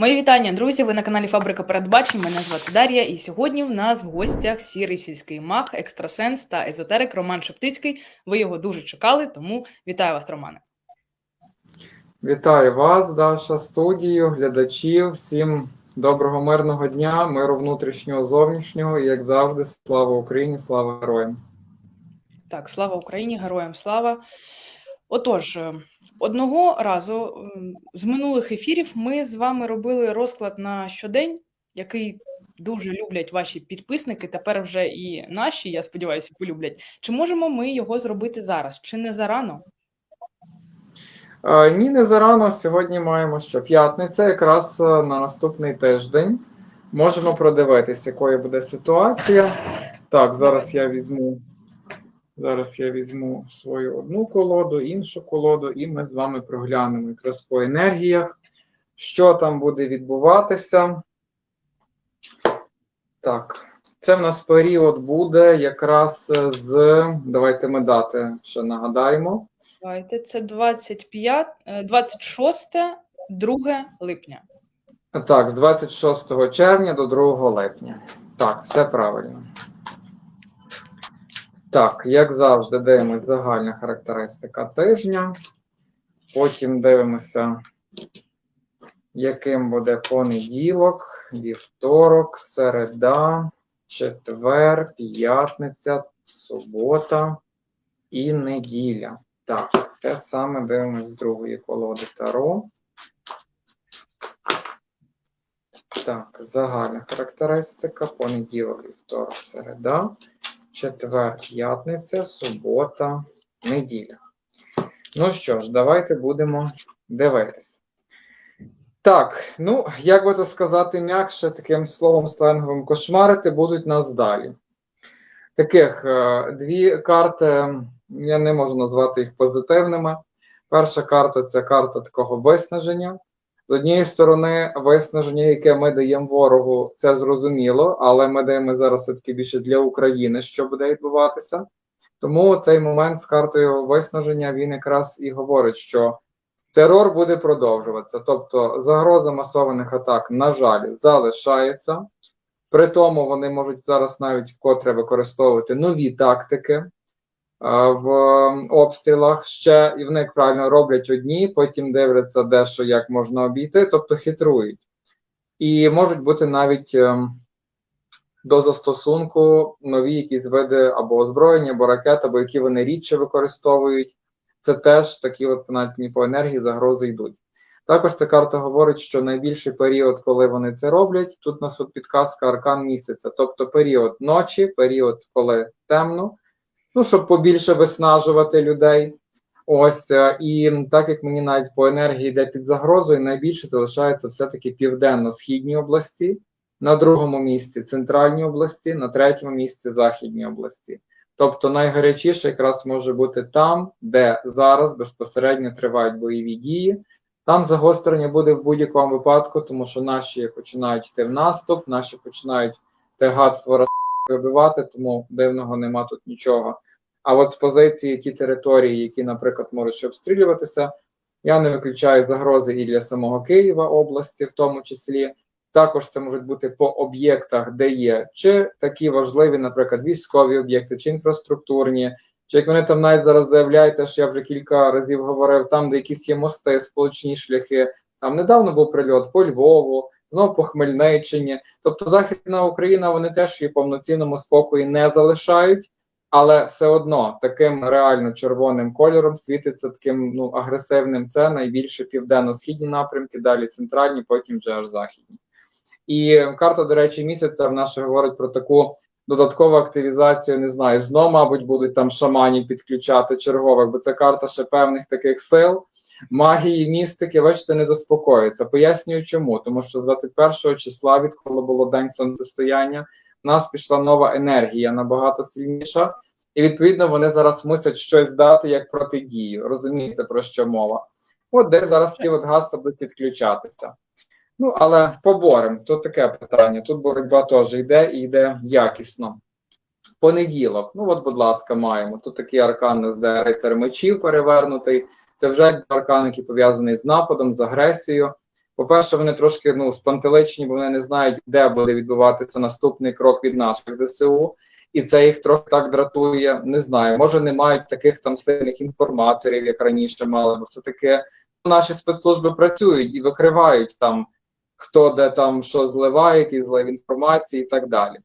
Мої вітання, друзі. Ви на каналі Фабрика Передбачень. Мене звати Дар'я, і сьогодні в нас в гостях сірий сільський мах, екстрасенс та езотерик Роман Шептицький. Ви його дуже чекали, тому вітаю вас, Романе. Вітаю вас, Даша, студію, глядачів. Всім доброго мирного дня, миру внутрішнього, зовнішнього і, як завжди, слава Україні, слава героям. Так, слава Україні, героям слава. Отож, одного разу з минулих ефірів ми з вами робили розклад на щодень, який дуже люблять ваші підписники. Тепер вже і наші, я сподіваюся, полюблять. Чи можемо ми його зробити зараз? Чи не зарано? Е, Ні, не зарано. Сьогодні маємо що п'ятниця, якраз е, на наступний тиждень. Можемо продивитись, якою буде ситуація. Так, зараз я візьму. Зараз я візьму свою одну колоду, іншу колоду, і ми з вами проглянемо якраз по енергіях, що там буде відбуватися. Так, це в нас період буде якраз з. Давайте ми дати ще нагадаємо. Давайте, це 25, е, 26, 2 липня. Так, з 26 червня до 2 липня. Так, все правильно. Так, як завжди, дивимося загальна характеристика тижня. Потім дивимося, яким буде понеділок, вівторок, середа, четвер, п'ятниця, субота і неділя. Так, те саме дивимося з другої колоди Таро. Так, загальна характеристика, понеділок, вівторок, середа, четвер, п'ятниця, субота, неділя. Ну що ж, давайте будемо дивитись. Так, ну, як би то сказати м'якше, таким словом сленговим кошмарити будуть нас далі. Таких е, дві карти, я не можу назвати їх позитивними. Перша карта це карта такого виснаження. З однієї сторони, виснаження, яке ми даємо ворогу, це зрозуміло, але ми даємо зараз все-таки більше для України, що буде відбуватися. Тому цей момент з картою виснаження він якраз і говорить, що терор буде продовжуватися. Тобто загроза масованих атак, на жаль, залишається. При тому вони можуть зараз навіть вкотре використовувати нові тактики в обстрілах ще, і вони як правильно роблять одні, потім дивляться, де що як можна обійти, тобто хитрують. І можуть бути навіть ем, до застосунку нові якісь види або озброєння, або ракет, або які вони рідше використовують. Це теж такі от понятні по енергії загрози йдуть. Також ця карта говорить, що найбільший період, коли вони це роблять, тут у нас от підказка аркан місяця, тобто період ночі, період, коли темно, ну, щоб побільше виснажувати людей. Ось, е, і так як мені навіть по енергії йде під загрозою, найбільше залишається все-таки південно-східні області, на другому місці центральні області, на третьому місці західні області. Тобто найгарячіше якраз може бути там, де зараз безпосередньо тривають бойові дії. Там загострення буде в будь-якому випадку, тому що наші починають йти в наступ, наші починають те гадство вибивати, тому дивного нема тут нічого. А от з позиції ті території, які, наприклад, можуть обстрілюватися, я не виключаю загрози і для самого Києва області, в тому числі. Також це можуть бути по об'єктах, де є чи такі важливі, наприклад, військові об'єкти, чи інфраструктурні, чи як вони там навіть зараз заявляють, що я вже кілька разів говорив, там, де якісь є мости, сполучні шляхи. Там недавно був прильот по Львову, знову по Хмельниччині. Тобто Західна Україна вони теж її повноцінному спокої не залишають, але все одно таким реально червоним кольором світиться таким ну агресивним. Це найбільше південно-східні напрямки, далі центральні, потім вже аж західні. І карта, до речі, місяця в нас говорить про таку додаткову активізацію, не знаю, знову, мабуть, будуть там шаманів підключати чергових, бо це карта ще певних таких сил, магії, містики, бачите, не заспокоїться. Пояснюю чому. Тому що з 21 числа, відколи було день сонцестояння, в нас пішла нова енергія набагато сильніша, і відповідно вони зараз мусять щось дати як протидію. Розумієте, про що мова? От де зараз ці от гаси будуть підключатися. Ну, але поборем, то таке питання. Тут боротьба теж йде і йде якісно. Понеділок, ну от, будь ласка, маємо. Тут такий аркан де рицар мечів перевернутий. Це вже аркан, який пов'язаний з нападом, з агресією. По-перше, вони трошки ну, спантеличені, бо вони не знають, де буде відбуватися наступний крок від наших ЗСУ. І це їх трохи так дратує. Не знаю, може не мають таких там сильних інформаторів, як раніше мали, бо все-таки наші спецслужби працюють і викривають там, хто де там що зливає, які злив інформації і так далі.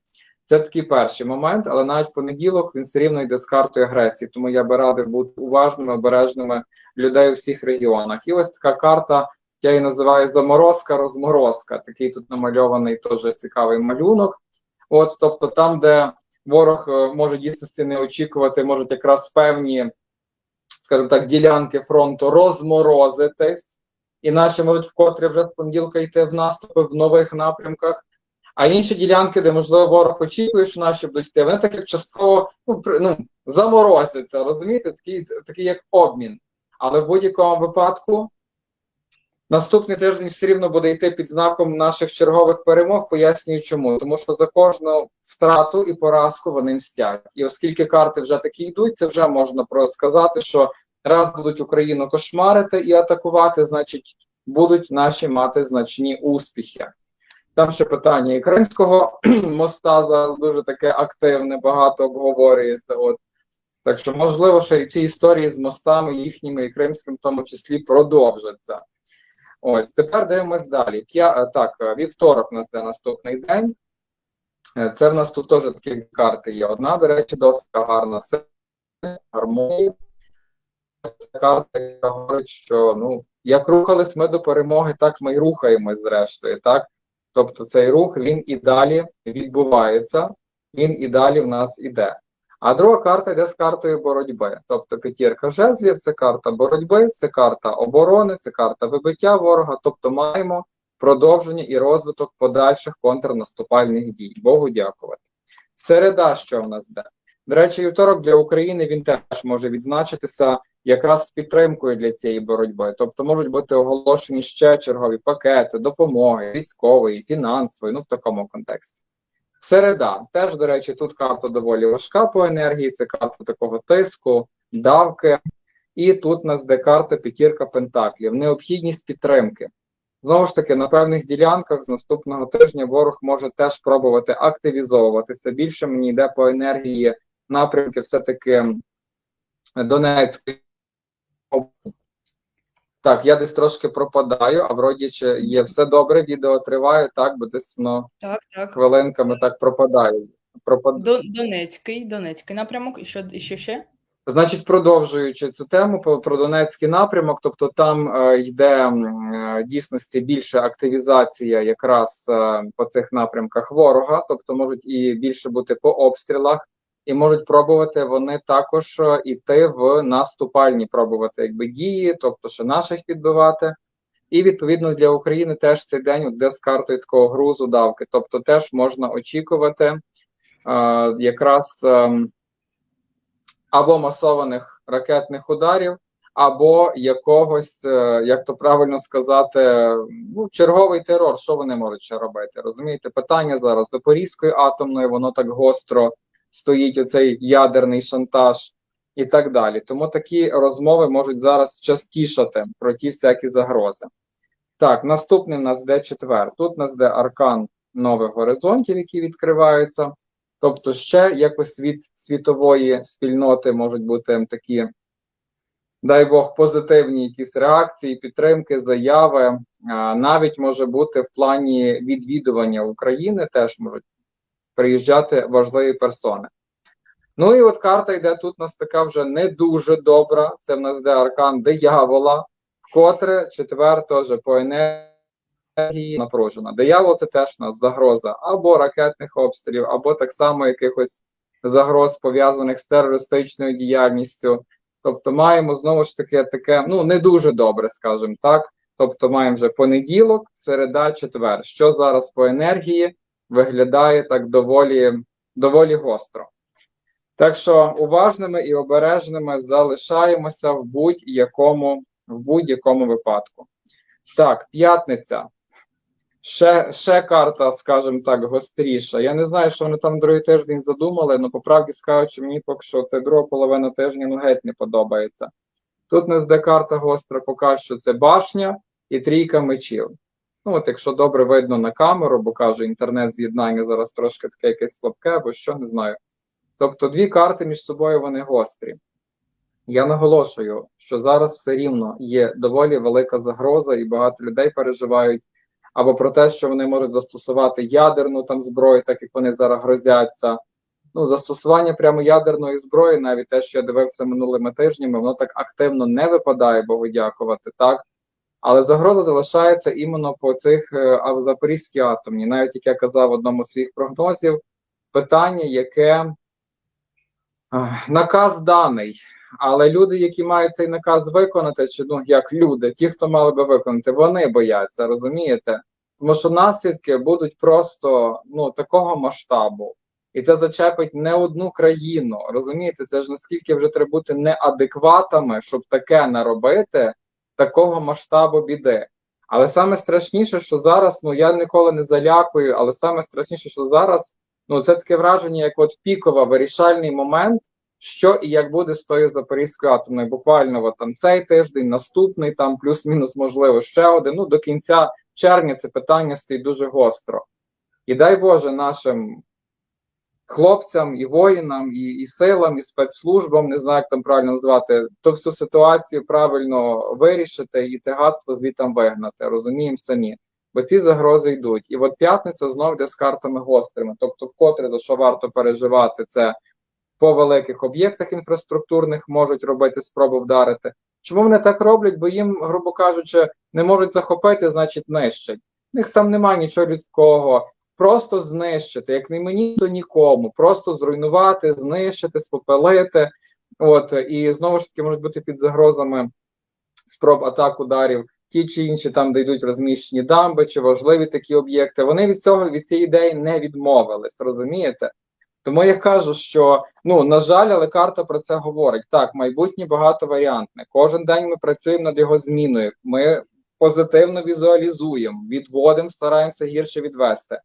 Це такий перший момент, але навіть понеділок він все рівно йде з картою агресії, тому я би радив бути уважними, обережними людей у всіх регіонах. І ось така карта, я її називаю заморозка, розморозка. Такий тут намальований теж цікавий малюнок. От, тобто, там, де ворог е, може дійсності не очікувати, можуть якраз певні, скажімо так, ділянки фронту розморозитись, і наші можуть вкотре вже з понеділка йти в наступи в нових напрямках. А інші ділянки, де можливо ворог очікує, що наші будуть йти, вони так як частково ну, при- ну, заморозяться, розумієте, такий, такий як обмін. Але в будь-якому випадку наступний тиждень все рівно буде йти під знаком наших чергових перемог. Пояснюю чому. Тому що за кожну втрату і поразку вони мстять. І оскільки карти вже такі йдуть, це вже можна про сказати, що раз будуть Україну кошмарити і атакувати, значить будуть наші мати значні успіхи. Там ще питання і Кримського моста зараз дуже таке активне, багато обговорюється. От. Так що, можливо, ще й ці історії з мостами їхніми і кримським в тому числі продовжаться. Ось, тепер дивимось далі. П'я... е, Так, е, вівторок у нас де наступний день. Е, Це в нас тут теж такі карти є. Одна, до речі, досить гарна гармонія. Це карта, яка говорить, що ну, як рухались ми до перемоги, так ми й рухаємось зрештою. так? Тобто цей рух він і далі відбувається, він і далі в нас іде. А друга карта йде з картою боротьби. Тобто п'ятірка жезлів це карта боротьби, це карта оборони, це карта вибиття ворога. Тобто маємо продовження і розвиток подальших контрнаступальних дій. Богу дякувати. Середа, що в нас йде? До речі, вівторок для України він теж може відзначитися якраз підтримкою для цієї боротьби. Тобто можуть бути оголошені ще чергові пакети, допомоги, військової, фінансової, ну в такому контексті. Середа, теж, до речі, тут карта доволі важка по енергії, це карта такого тиску, давки. І тут нас де карта п'ятірка пентаклів, необхідність підтримки. Знову ж таки, на певних ділянках з наступного тижня ворог може теж пробувати активізовуватися. Більше мені йде по енергії напрямки все-таки Донецької. Так, я десь трошки пропадаю, а вроді чи є все добре, відео триває, так, бо десь воно Так, так. хвилинками так пропадає. Пропад... До, Донецький, Донецький напрямок. І що, і що ще? Значить, продовжуючи цю тему про, про Донецький напрямок, тобто там е, йде е, дійсності більше активізація якраз е, по цих напрямках ворога, тобто можуть і більше бути по обстрілах, і можуть пробувати вони також е, іти в наступальні пробувати якби дії, тобто ще наших відбивати. І відповідно для України теж цей день от, де з картою такого грузу давки, тобто теж можна очікувати е, якраз. ем, або масованих ракетних ударів, або якогось, е, як то правильно сказати, ну, черговий терор. Що вони можуть ще робити? Розумієте, питання зараз Запорізької атомної, воно так гостро стоїть, оцей ядерний шантаж і так далі. Тому такі розмови можуть зараз частішати про ті всякі загрози. Так, наступний в нас де четвер. Тут у нас де аркан нових горизонтів, які відкриваються. Тобто, ще якось від світової спільноти можуть бути такі, дай Бог, позитивні якісь реакції, підтримки, заяви. Навіть може бути в плані відвідування України, теж можуть приїжджати важливі персони. Ну і от карта йде тут у нас така вже не дуже добра. Це в нас йде аркан диявола, вкотре четвер теж по енергії напружена. Диявол це теж у нас загроза або ракетних обстрілів, або так само якихось загроз пов'язаних з терористичною діяльністю. Тобто маємо знову ж таки таке, ну не дуже добре, скажімо так. Тобто маємо вже понеділок, середа, четвер. Що зараз по енергії виглядає так доволі, доволі гостро. Так що уважними і обережними залишаємося в будь-якому в будь-якому випадку. Так, п'ятниця. Ще, ще карта, скажімо так, гостріша. Я не знаю, що вони там другий тиждень задумали, але по правді скажучи, мені поки що це друга половина тижня ну, геть не подобається. Тут нас де карта гостра поки що це башня і трійка мечів. Ну, от якщо добре видно на камеру, бо кажу, інтернет-з'єднання зараз трошки таке якесь слабке, або що не знаю. Тобто дві карти між собою вони гострі. Я наголошую, що зараз все рівно є доволі велика загроза, і багато людей переживають або про те, що вони можуть застосувати ядерну там зброю, так як вони зараз грозяться. Ну, застосування прямо ядерної зброї, навіть те, що я дивився минулими тижнями, воно так активно не випадає, Богу дякувати, так. Але загроза залишається іменно по цих е, а- Запорізькій атомній. Навіть як я казав в одному з своїх прогнозів, питання, яке е, наказ даний. Але люди, які мають цей наказ виконати, чи ну як люди, ті, хто мали би виконати, вони бояться, розумієте? Тому що наслідки будуть просто ну такого масштабу, і це зачепить не одну країну. Розумієте, це ж наскільки вже треба бути неадекватами, щоб таке наробити, такого масштабу біди. Але саме страшніше, що зараз, ну я ніколи не залякую, але саме страшніше, що зараз, ну це таке враження, як от пікова вирішальний момент що і як буде з тою Запорізькою атомною. Буквально от там цей тиждень, наступний, там плюс-мінус, можливо, ще один. Ну, до кінця червня це питання стоїть дуже гостро. І дай Боже нашим хлопцям і воїнам, і, і силам, і спецслужбам, не знаю, як там правильно назвати, ту всю ситуацію правильно вирішити і тегатство звітам вигнати. Розуміємо самі. Бо ці загрози йдуть. І от п'ятниця знов йде з картами гострими. Тобто, вкотре за що варто переживати, це по великих об'єктах інфраструктурних можуть робити спроби вдарити. Чому вони так роблять? Бо їм, грубо кажучи, не можуть захопити, значить нищать. У них там немає нічого людського. Просто знищити, як не мені, то нікому. Просто зруйнувати, знищити, спопелити. От і знову ж таки можуть бути під загрозами спроб атак ударів. Ті чи інші там, де йдуть розміщені дамби чи важливі такі об'єкти. Вони від цього від цієї ідеї не відмовились, розумієте? Тому я кажу, що ну на жаль, але карта про це говорить. Так, майбутнє багатоваріантне. Кожен день ми працюємо над його зміною. Ми позитивно візуалізуємо, відводимо, стараємося гірше відвести.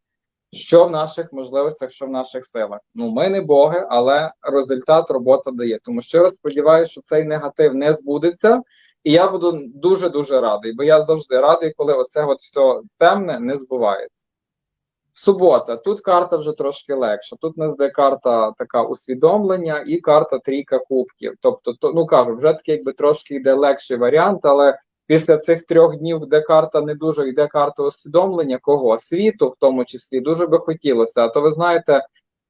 Що в наших можливостях, що в наших силах. Ну, ми не боги, але результат робота дає. Тому щиро сподіваюся, що цей негатив не збудеться, і я буду дуже дуже радий, бо я завжди радий, коли оце от все темне не збувається. Субота. Тут карта вже трошки легша. Тут у нас де карта така усвідомлення і карта трійка кубків. Тобто, то, ну кажу, вже такий якби трошки йде легший варіант, але після цих трьох днів, де карта не дуже йде карта усвідомлення, кого? Світу, в тому числі, дуже би хотілося. А то ви знаєте,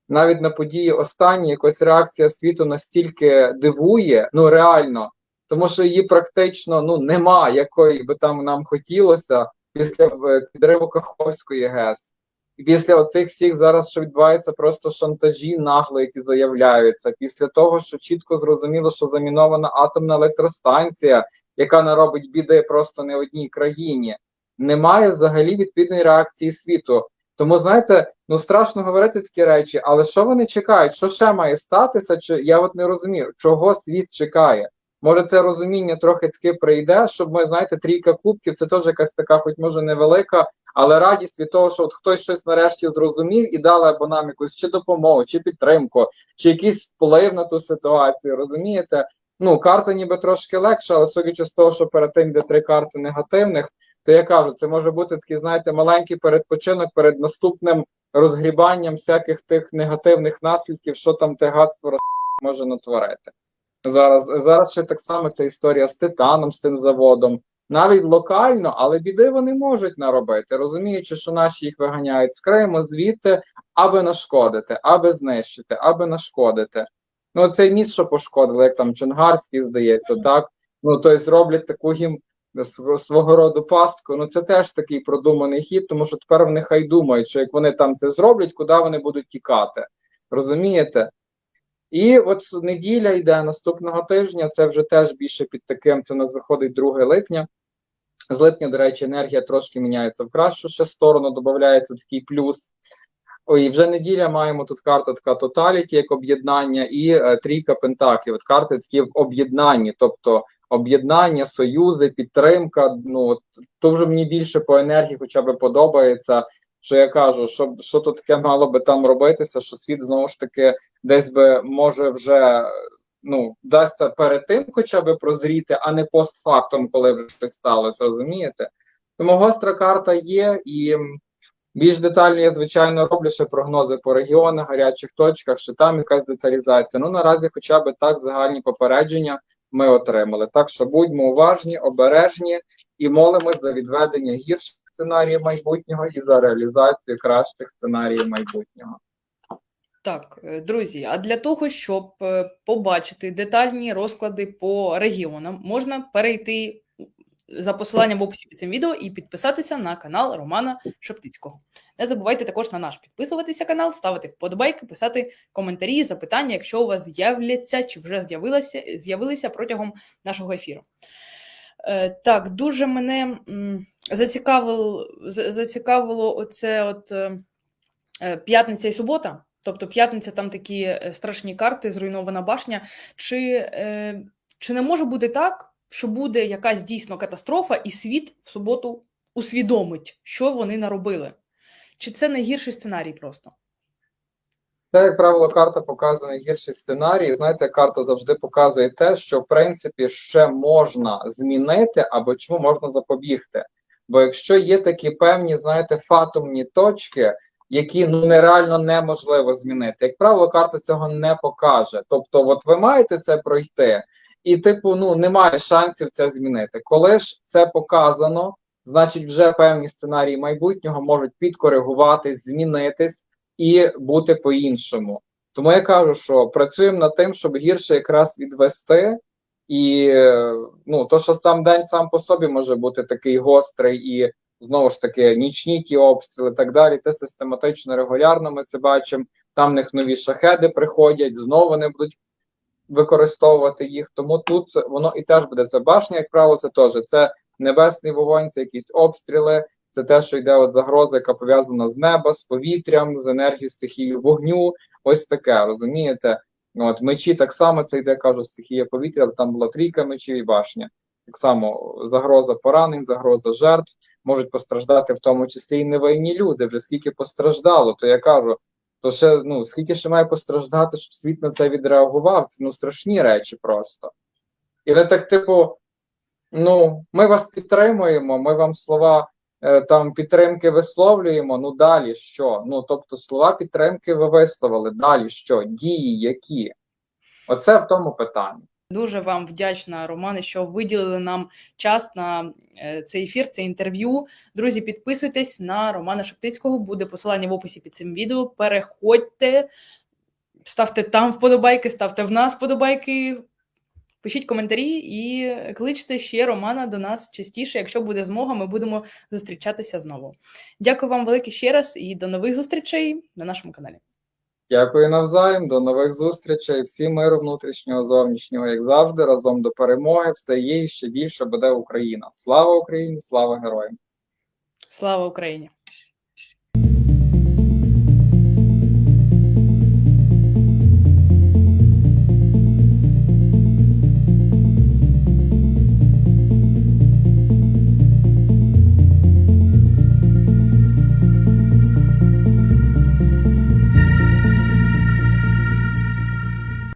навіть на події останні якось реакція світу настільки дивує, ну реально, тому що її практично ну нема, якої би там нам хотілося після е, підриву Каховської ГЕС. І після оцих всіх зараз, що відбувається, просто шантажі нагло, які заявляються. Після того, що чітко зрозуміло, що замінована атомна електростанція, яка наробить біди просто не одній країні, немає взагалі відповідної реакції світу. Тому знаєте, ну страшно говорити такі речі, але що вони чекають? Що ще має статися? Чи я от не розумію, чого світ чекає? Може, це розуміння трохи таки прийде, щоб ми знаєте, трійка кубків, це теж якась така, хоч може невелика, але радість від того, що от хтось щось нарешті зрозумів і дали або нам якусь чи допомогу, чи підтримку, чи якийсь вплив на ту ситуацію. Розумієте? Ну, карта ніби трошки легша, але судячи з того, що перед тим йде три карти негативних, то я кажу, це може бути такий, знаєте, маленький передпочинок перед наступним розгрібанням всяких тих негативних наслідків, що там те гадство може натворити. Зараз зараз ще так само ця історія з титаном, з цим заводом. Навіть локально, але біди вони можуть наробити, розуміючи, що наші їх виганяють з Криму звідти, аби нашкодити, аби знищити, аби нашкодити. Ну, цей міст, що пошкодили, як там Чонгарський, здається, так? Ну, тобто роблять таку їм свого роду пастку. Ну, це теж такий продуманий хід, тому що тепер вони хай думають, що як вони там це зроблять, куди вони будуть тікати. Розумієте? І от неділя йде наступного тижня. Це вже теж більше під таким. Це у нас виходить 2 липня. З липня, до речі, енергія трошки міняється в кращу ще сторону, додається такий плюс. Ой, вже неділя маємо тут карта така тоталіті, як об'єднання, і е, трійка пентаклів. От карти такі в об'єднанні, тобто об'єднання, союзи, підтримка. Ну то вже мені більше по енергії, хоча б подобається. Що я кажу, що, що то таке мало би там робитися, що світ знову ж таки десь би може вже ну дасться перед тим, хоча б прозріти, а не постфактом, коли вже щось сталося, розумієте? Тому гостра карта є, і більш детально я, звичайно, роблю ще прогнози по регіонах, гарячих точках, що там якась деталізація. Ну, наразі хоча б так загальні попередження ми отримали. Так що будьмо уважні, обережні і молимось за відведення гірших сценаріїв майбутнього і за реалізацію кращих сценаріїв майбутнього. Так, е, друзі, а для того, щоб е, побачити детальні розклади по регіонам, можна перейти за посиланням в описі під цим відео і підписатися на канал Романа Шептицького. Не забувайте також на наш підписуватися канал, ставити вподобайки, писати коментарі, запитання, якщо у вас з'являться чи вже з'явилися, з'явилися протягом нашого ефіру. Е, Так, дуже мене зацікавило, зацікавило оце от е, е, п'ятниця і субота. Тобто п'ятниця там такі страшні карти, зруйнована башня. Чи, чи не може бути так, що буде якась дійсно катастрофа, і світ в суботу усвідомить, що вони наробили? Чи це найгірший сценарій просто? Це, як правило, карта показує гірший сценарій. Знаєте, карта завжди показує те, що в принципі ще можна змінити або чому можна запобігти. Бо якщо є такі певні, знаєте, фатумні точки, які ну нереально неможливо змінити, як правило, карта цього не покаже. Тобто, от ви маєте це пройти, і, типу, ну немає шансів це змінити. Коли ж це показано, значить, вже певні сценарії майбутнього можуть підкоригуватись, змінитись і бути по-іншому. Тому я кажу, що працюємо над тим, щоб гірше якраз відвести. І ну, то, що сам день сам по собі може бути такий гострий, і знову ж таки нічні ті обстріли так далі. Це систематично, регулярно ми це бачимо. Там в них нові шахеди приходять, знову вони будуть використовувати їх. Тому тут воно і теж буде. Це башня, як правило, це теж це небесний вогонь, це якісь обстріли. Це те, що йде от загроза, яка пов'язана з неба, з повітрям, з енергією стихії вогню. Ось таке, розумієте? От мечі так само це йде, кажу, стихія повітря, там була трійка мечів і башня. Так само загроза поранень, загроза жертв можуть постраждати, в тому числі і невинні люди. Вже скільки постраждало, то я кажу, то ще ну скільки ще має постраждати, щоб світ на це відреагував? Це ну страшні речі просто. І ви так, типу, ну, ми вас підтримуємо, ми вам слова е, там підтримки висловлюємо. Ну далі що? Ну тобто слова підтримки ви висловили. Далі що? Дії які? Оце в тому питанні. Дуже вам вдячна, Романе, що виділили нам час на е, цей ефір, це інтерв'ю. Друзі, підписуйтесь на Романа Шептицького. Буде посилання в описі під цим відео. Переходьте, ставте там вподобайки, ставте в нас вподобайки. Пишіть коментарі і кличте ще Романа до нас частіше. Якщо буде змога, ми будемо зустрічатися знову. Дякую вам велике ще раз і до нових зустрічей на нашому каналі. Дякую навзаєм, до нових зустрічей. Всім миру внутрішнього, зовнішнього, як завжди, разом до перемоги. Все є і ще більше буде Україна. Слава Україні, слава героям! Слава Україні!